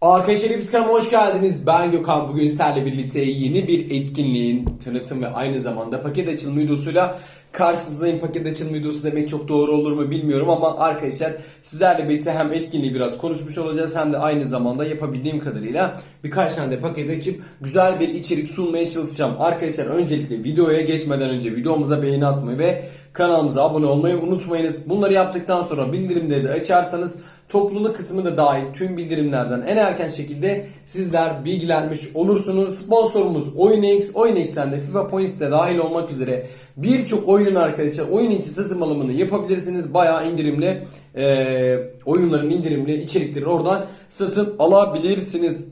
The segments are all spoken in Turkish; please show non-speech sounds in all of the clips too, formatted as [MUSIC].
Arkadaşlar hepiniz kanalıma hoş geldiniz. Ben Gökhan. Bugün sizlerle birlikte yeni bir etkinliğin tanıtım ve aynı zamanda paket açılımı videosuyla karşınızdayım. Paket açılımı videosu demek çok doğru olur mu bilmiyorum ama arkadaşlar sizlerle birlikte hem etkinliği biraz konuşmuş olacağız hem de aynı zamanda yapabildiğim kadarıyla birkaç tane de paket açıp güzel bir içerik sunmaya çalışacağım. Arkadaşlar öncelikle videoya geçmeden önce videomuza beğeni atmayı ve kanalımıza abone olmayı unutmayınız. Bunları yaptıktan sonra bildirimleri de açarsanız topluluk kısmı da dahil tüm bildirimlerden en erken şekilde sizler bilgilenmiş olursunuz. Sponsorumuz OyunX, OyunX'ten de FIFA Points de dahil olmak üzere birçok oyunun arkadaşlar oyun içi satın alımını yapabilirsiniz. Bayağı indirimli e, oyunların indirimli içerikleri oradan satın alabilirsiniz.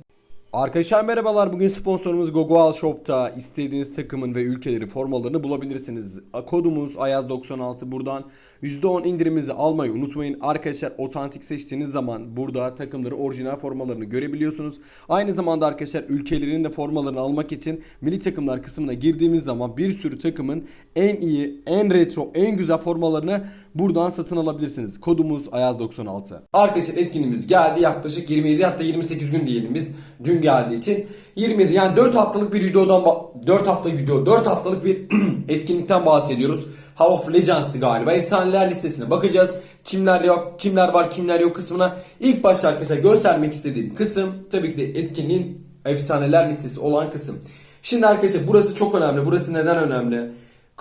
Arkadaşlar merhabalar. Bugün sponsorumuz Gogoal Shop'ta istediğiniz takımın ve ülkeleri formalarını bulabilirsiniz. Kodumuz Ayaz96 buradan %10 indirimimizi almayı unutmayın. Arkadaşlar otantik seçtiğiniz zaman burada takımları orijinal formalarını görebiliyorsunuz. Aynı zamanda arkadaşlar ülkelerin de formalarını almak için milli takımlar kısmına girdiğimiz zaman bir sürü takımın en iyi, en retro, en güzel formalarını buradan satın alabilirsiniz. Kodumuz Ayaz96. Arkadaşlar etkinliğimiz geldi. Yaklaşık 27 hatta 28 gün diyelim biz. Dün geldiği için 27 yani 4 haftalık bir videodan 4 hafta video 4 haftalık bir [CLEARS THROAT] etkinlikten bahsediyoruz. House of Legends'ı galiba. Efsaneler listesine bakacağız. Kimler yok, kimler var, kimler yok kısmına. İlk başta arkadaşlar göstermek istediğim kısım tabii ki de etkinliğin efsaneler listesi olan kısım. Şimdi arkadaşlar burası çok önemli. Burası neden önemli?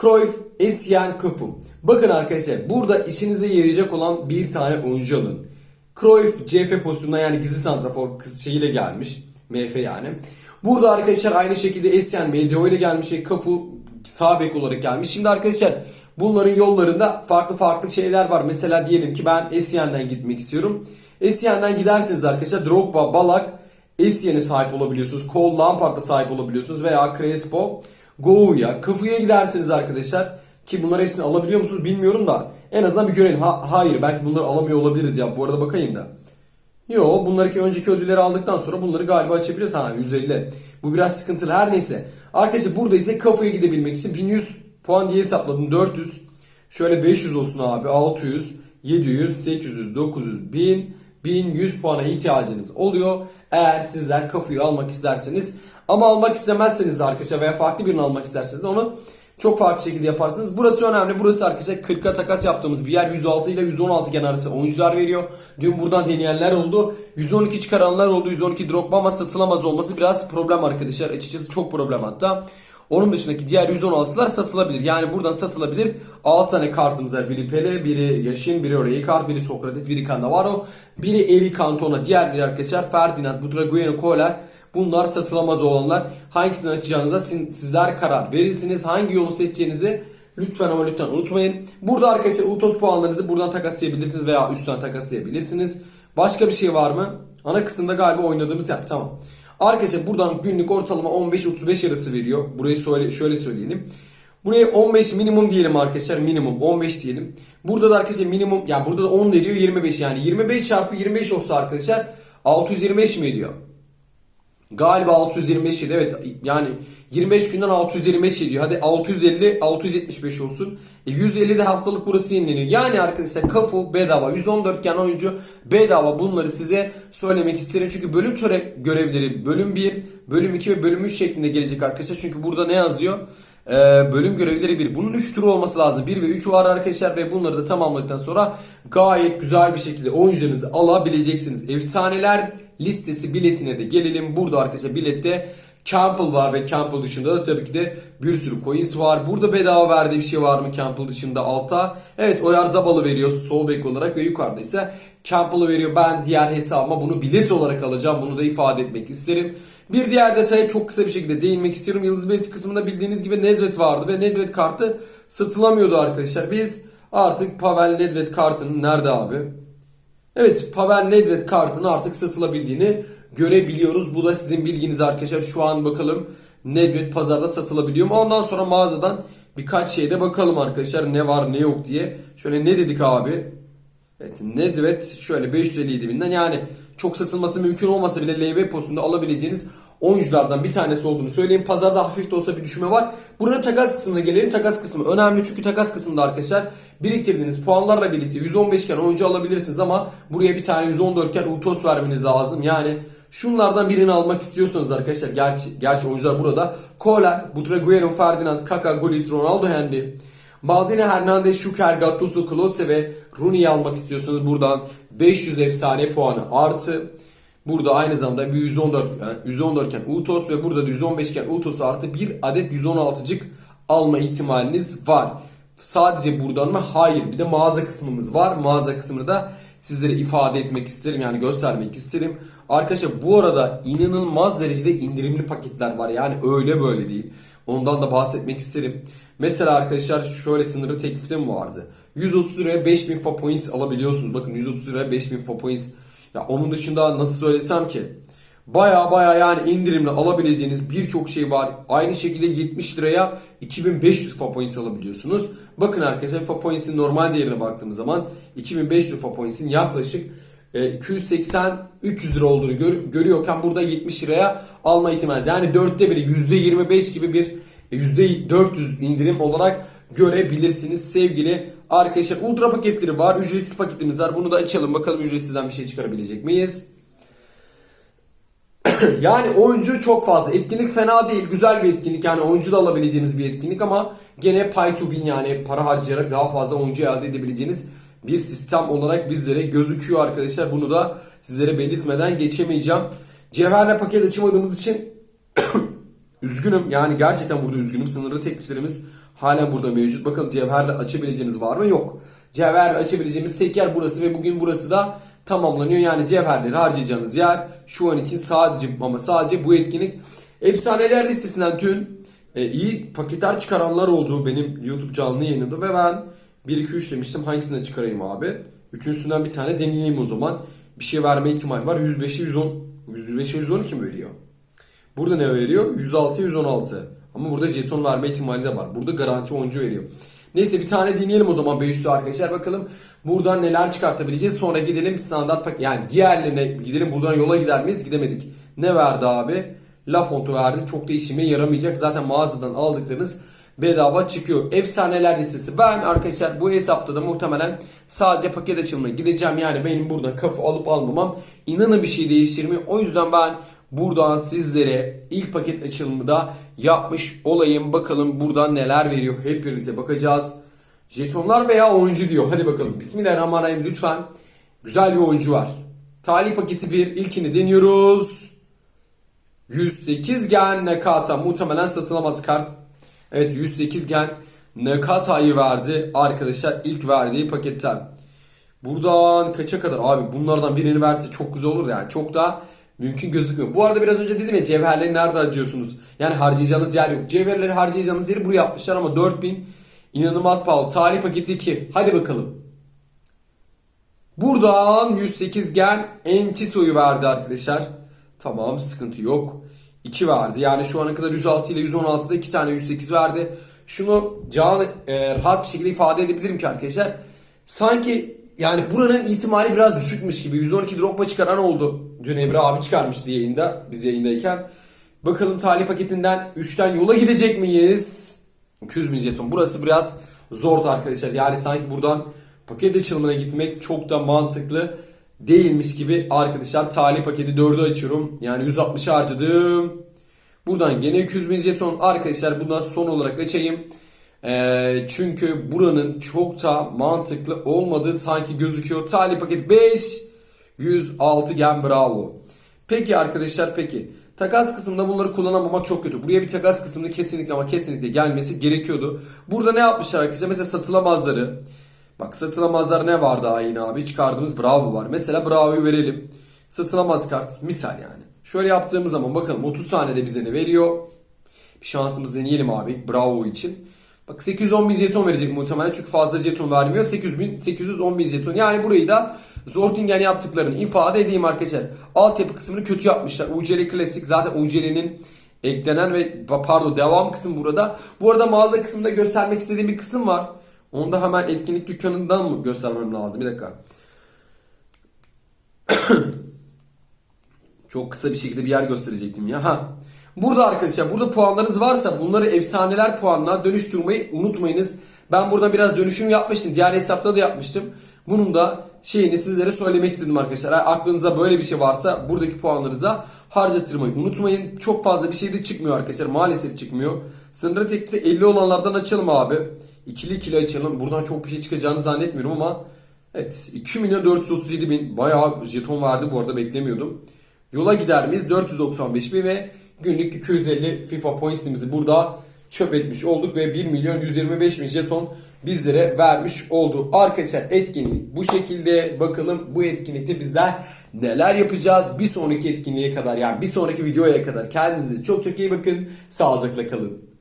Cruyff, Essien, Kufu. Bakın arkadaşlar burada işinize yarayacak olan bir tane oyuncu alın. Cruyff CF pozisyonuna yani gizli santrafor şeyiyle gelmiş. MF yani. Burada arkadaşlar aynı şekilde Essien MDO ile gelmiş. Kafu sağ bek olarak gelmiş. Şimdi arkadaşlar bunların yollarında farklı farklı şeyler var. Mesela diyelim ki ben Essien'den gitmek istiyorum. Essien'den giderseniz arkadaşlar Drogba, Balak, Essien'e sahip olabiliyorsunuz. Cole, Lampard'a sahip olabiliyorsunuz. Veya Crespo, Gouya, Kafu'ya giderseniz arkadaşlar ki bunları hepsini alabiliyor musunuz bilmiyorum da en azından bir görelim. Ha, hayır belki bunları alamıyor olabiliriz ya. Bu arada bakayım da. Yo bunları önceki ödülleri aldıktan sonra bunları galiba açabiliyoruz. Ha 150. Bu biraz sıkıntılı. Her neyse. Arkadaşlar burada ise kafaya gidebilmek için 1100 puan diye hesapladım. 400. Şöyle 500 olsun abi. 600, 700, 800, 900, 1000, 1100 puana ihtiyacınız oluyor. Eğer sizler kafayı almak isterseniz. Ama almak istemezseniz de arkadaşlar veya farklı birini almak isterseniz onu çok farklı şekilde yaparsınız. Burası önemli. Burası arkadaşlar 40'a takas yaptığımız bir yer. 106 ile 116 gen arası oyuncular veriyor. Dün buradan deneyenler oldu. 112 çıkaranlar oldu. 112 Drogba ama satılamaz olması biraz problem arkadaşlar. Açıkçası çok problem hatta. Onun dışındaki diğer 116'lar satılabilir. Yani buradan satılabilir. 6 tane kartımız var. Biri Pele, biri Yaşin, biri Rijkaard, biri Sokrates, biri Cannavaro, biri Eri Cantona. Diğerleri arkadaşlar Ferdinand, Butragueno, Kohler, Bunlar satılamaz olanlar. Hangisinden açacağınıza sizler karar verirsiniz. Hangi yolu seçeceğinizi lütfen ama lütfen unutmayın. Burada arkadaşlar Utos puanlarınızı buradan takaslayabilirsiniz veya üstten takaslayabilirsiniz. Başka bir şey var mı? Ana kısımda galiba oynadığımız yap. Tamam. Arkadaşlar buradan günlük ortalama 15-35 arası veriyor. Burayı söyle, şöyle söyleyelim. Buraya 15 minimum diyelim arkadaşlar. Minimum 15 diyelim. Burada da arkadaşlar minimum yani burada da 10 veriyor 25 yani 25 çarpı 25 olsa arkadaşlar 625 mi ediyor? Galiba 625 idi evet yani 25 günden 625 ediyor. Hadi 650 675 olsun. E 150 de haftalık burası yenileniyor. Yani arkadaşlar kafu bedava 114 gen oyuncu bedava bunları size söylemek isterim. Çünkü bölüm töre görevleri bölüm 1, bölüm 2 ve bölüm 3 şeklinde gelecek arkadaşlar. Çünkü burada ne yazıyor? Ee, bölüm görevleri 1. Bunun 3 turu olması lazım. 1 ve 3 var arkadaşlar ve bunları da tamamladıktan sonra gayet güzel bir şekilde oyuncularınızı alabileceksiniz. Efsaneler listesi biletine de gelelim. Burada arkadaşlar bilette Campbell var ve Campbell dışında da tabii ki de bir sürü coins var. Burada bedava verdiği bir şey var mı Campbell dışında altta? Evet Oyarzabal'ı veriyor sol bek olarak ve yukarıda ise Campbell'ı veriyor. Ben diğer hesabıma bunu bilet olarak alacağım. Bunu da ifade etmek isterim. Bir diğer detaya çok kısa bir şekilde değinmek istiyorum. Yıldız bileti kısmında bildiğiniz gibi Nedved vardı ve Nedved kartı satılamıyordu arkadaşlar. Biz artık Pavel Nedved kartının nerede abi? Evet Pavel Nedved kartının artık satılabildiğini görebiliyoruz. Bu da sizin bilginiz arkadaşlar. Şu an bakalım Nedved pazarda satılabiliyor mu? Ondan sonra mağazadan birkaç şeyde bakalım arkadaşlar ne var ne yok diye. Şöyle ne dedik abi? Evet Nedved şöyle 557 binden yani çok satılması mümkün olmasa bile LB postunda alabileceğiniz oyunculardan bir tanesi olduğunu söyleyeyim. Pazarda hafif de olsa bir düşme var. Burada takas kısmına gelelim. Takas kısmı önemli çünkü takas kısmında arkadaşlar biriktirdiğiniz puanlarla birlikte 115 iken oyuncu alabilirsiniz ama buraya bir tane 114 iken Utos vermeniz lazım. Yani Şunlardan birini almak istiyorsanız arkadaşlar gerçi, gerçi oyuncular burada. Kohler, Butragueño, Ferdinand, Kaka, Gullit, Ronaldo Henry, Maldini, Hernandez, Şuker, Gattuso, Klose ve Rooney'i almak istiyorsanız buradan 500 efsane puanı artı Burada aynı zamanda bir 114, yani 114 iken Utos ve burada da 115 iken Utos artı bir adet 116'cık alma ihtimaliniz var. Sadece buradan mı? Hayır. Bir de mağaza kısmımız var. Mağaza kısmını da sizlere ifade etmek isterim. Yani göstermek isterim. Arkadaşlar bu arada inanılmaz derecede indirimli paketler var. Yani öyle böyle değil. Ondan da bahsetmek isterim. Mesela arkadaşlar şöyle sınırlı teklifte vardı? 130 liraya 5000 FA points alabiliyorsunuz. Bakın 130 liraya 5000 FA points. Ya onun dışında nasıl söylesem ki? Baya baya yani indirimli alabileceğiniz birçok şey var. Aynı şekilde 70 liraya 2500 FA points alabiliyorsunuz. Bakın arkadaşlar FA points'in normal değerine baktığımız zaman 2500 FA points'in yaklaşık e, 280-300 lira olduğunu gör, görüyorken burada 70 liraya alma ihtimali. Yani dörtte biri %25 gibi bir e, %400 indirim olarak görebilirsiniz sevgili arkadaşlar. Ultra paketleri var. Ücretsiz paketimiz var. Bunu da açalım. Bakalım ücretsizden bir şey çıkarabilecek miyiz? [COUGHS] yani oyuncu çok fazla. Etkinlik fena değil. Güzel bir etkinlik. Yani oyuncu da alabileceğimiz bir etkinlik ama gene pay to win yani para harcayarak daha fazla oyuncu elde edebileceğiniz bir sistem olarak bizlere gözüküyor arkadaşlar. Bunu da sizlere belirtmeden geçemeyeceğim. Cevherle paket açamadığımız için [COUGHS] üzgünüm. Yani gerçekten burada üzgünüm. Sınırlı tekliflerimiz halen burada mevcut. Bakın cevherle açabileceğimiz var mı? Yok. Cevherle açabileceğimiz tek yer burası ve bugün burası da tamamlanıyor. Yani cevherleri harcayacağınız yer şu an için sadece ama sadece bu etkinlik. Efsaneler listesinden dün e, iyi paketler çıkaranlar oldu benim YouTube canlı yayınımda ve ben 1-2-3 demiştim hangisinden çıkarayım abi. Üçüncüsünden bir tane deneyeyim o zaman. Bir şey verme ihtimali var. 105'e 110 105'e 112 mi veriyor? Burada ne veriyor? 106 116. Ama burada jeton verme ihtimali de var. Burada garanti oyuncu veriyor. Neyse bir tane deneyelim o zaman 500 arkadaşlar. Bakalım buradan neler çıkartabileceğiz. Sonra gidelim standart paket. Yani diğerlerine gidelim buradan yola gider miyiz? Gidemedik. Ne verdi abi? Lafont'u verdi. Çok da işime yaramayacak. Zaten mağazadan aldıklarınız bedava çıkıyor. Efsaneler listesi. Ben arkadaşlar bu hesapta da muhtemelen sadece paket açılımına gideceğim. Yani benim buradan kafa alıp almamam inanın bir şey değiştirmiyor. O yüzden ben buradan sizlere ilk paket açılımı da yapmış olayım. Bakalım buradan neler veriyor. Hep birlikte bakacağız. Jetonlar veya oyuncu diyor. Hadi bakalım. Bismillahirrahmanirrahim lütfen. Güzel bir oyuncu var. Talih paketi 1. ilkini deniyoruz. 108 gen Nakata. Muhtemelen satılamaz kart. Evet 108 gen Nakata'yı verdi arkadaşlar ilk verdiği paketten. Buradan kaça kadar abi bunlardan birini verse çok güzel olur yani çok da mümkün gözükmüyor. Bu arada biraz önce dedim ya cevherleri nerede harcıyorsunuz? Yani harcayacağınız yer yok. Cevherleri harcayacağınız yeri buraya yapmışlar ama 4000 inanılmaz pahalı. Tarih paketi 2. Hadi bakalım. Buradan 108 gen Enciso'yu verdi arkadaşlar. Tamam sıkıntı yok. 2 verdi. Yani şu ana kadar 106 ile 116'da 2 tane 108 verdi. Şunu can e, rahat bir şekilde ifade edebilirim ki arkadaşlar. Sanki yani buranın ihtimali biraz düşükmüş gibi. 112 Drogba çıkaran oldu. Dün Emre abi çıkarmıştı yayında. Biz yayındayken. Bakalım talih paketinden 3'ten yola gidecek miyiz? 200 bin jeton. Burası biraz zordu arkadaşlar. Yani sanki buradan paket açılımına gitmek çok da mantıklı değilmiş gibi arkadaşlar. Talih paketi 4'ü açıyorum. Yani 160 harcadım. Buradan gene 200 bin jeton. Arkadaşlar bundan son olarak açayım. Ee, çünkü buranın çok da mantıklı olmadığı sanki gözüküyor. Talih paket 5. 106 gen bravo. Peki arkadaşlar peki. Takas kısmında bunları kullanamamak çok kötü. Buraya bir takas kısmında kesinlikle ama kesinlikle gelmesi gerekiyordu. Burada ne yapmışlar arkadaşlar? Mesela satılamazları. Bak satılamazlar ne var daha yine abi? Çıkardığımız Bravo var. Mesela Bravo'yu verelim. Satılamaz kart. Misal yani. Şöyle yaptığımız zaman bakalım 30 tane de bize ne veriyor? Bir şansımız deneyelim abi Bravo için. Bak 810 bin jeton verecek muhtemelen çünkü fazla jeton vermiyor. 800 bin, 810 bin jeton. Yani burayı da Zortingen yaptıklarını ifade edeyim arkadaşlar. Altyapı kısmını kötü yapmışlar. UCL Klasik zaten UCL'nin eklenen ve pardon devam kısım burada. Bu arada mağaza kısmında göstermek istediğim bir kısım var. Onu da hemen etkinlik dükkanından mı göstermem lazım? Bir dakika. [COUGHS] Çok kısa bir şekilde bir yer gösterecektim ya. Ha. Burada arkadaşlar burada puanlarınız varsa bunları efsaneler puanına dönüştürmeyi unutmayınız. Ben burada biraz dönüşüm yapmıştım. Diğer hesapta da yapmıştım. Bunun da şeyini sizlere söylemek istedim arkadaşlar. Eğer aklınıza böyle bir şey varsa buradaki puanlarınıza harcatırmayı unutmayın. Çok fazla bir şey de çıkmıyor arkadaşlar. Maalesef çıkmıyor. Sınırı tekte 50 olanlardan açalım abi. İkili ikili açalım. Buradan çok bir şey çıkacağını zannetmiyorum ama evet 2 milyon 437 bin bayağı jeton verdi bu arada beklemiyordum. Yola gider miyiz? 495 bin ve günlük 250 FIFA points'imizi burada çöp etmiş olduk ve 1 milyon 125 bin jeton bizlere vermiş oldu. Arkadaşlar etkinlik bu şekilde. Bakalım bu etkinlikte bizler neler yapacağız? Bir sonraki etkinliğe kadar yani bir sonraki videoya kadar kendinize çok çok iyi bakın. Sağlıcakla kalın.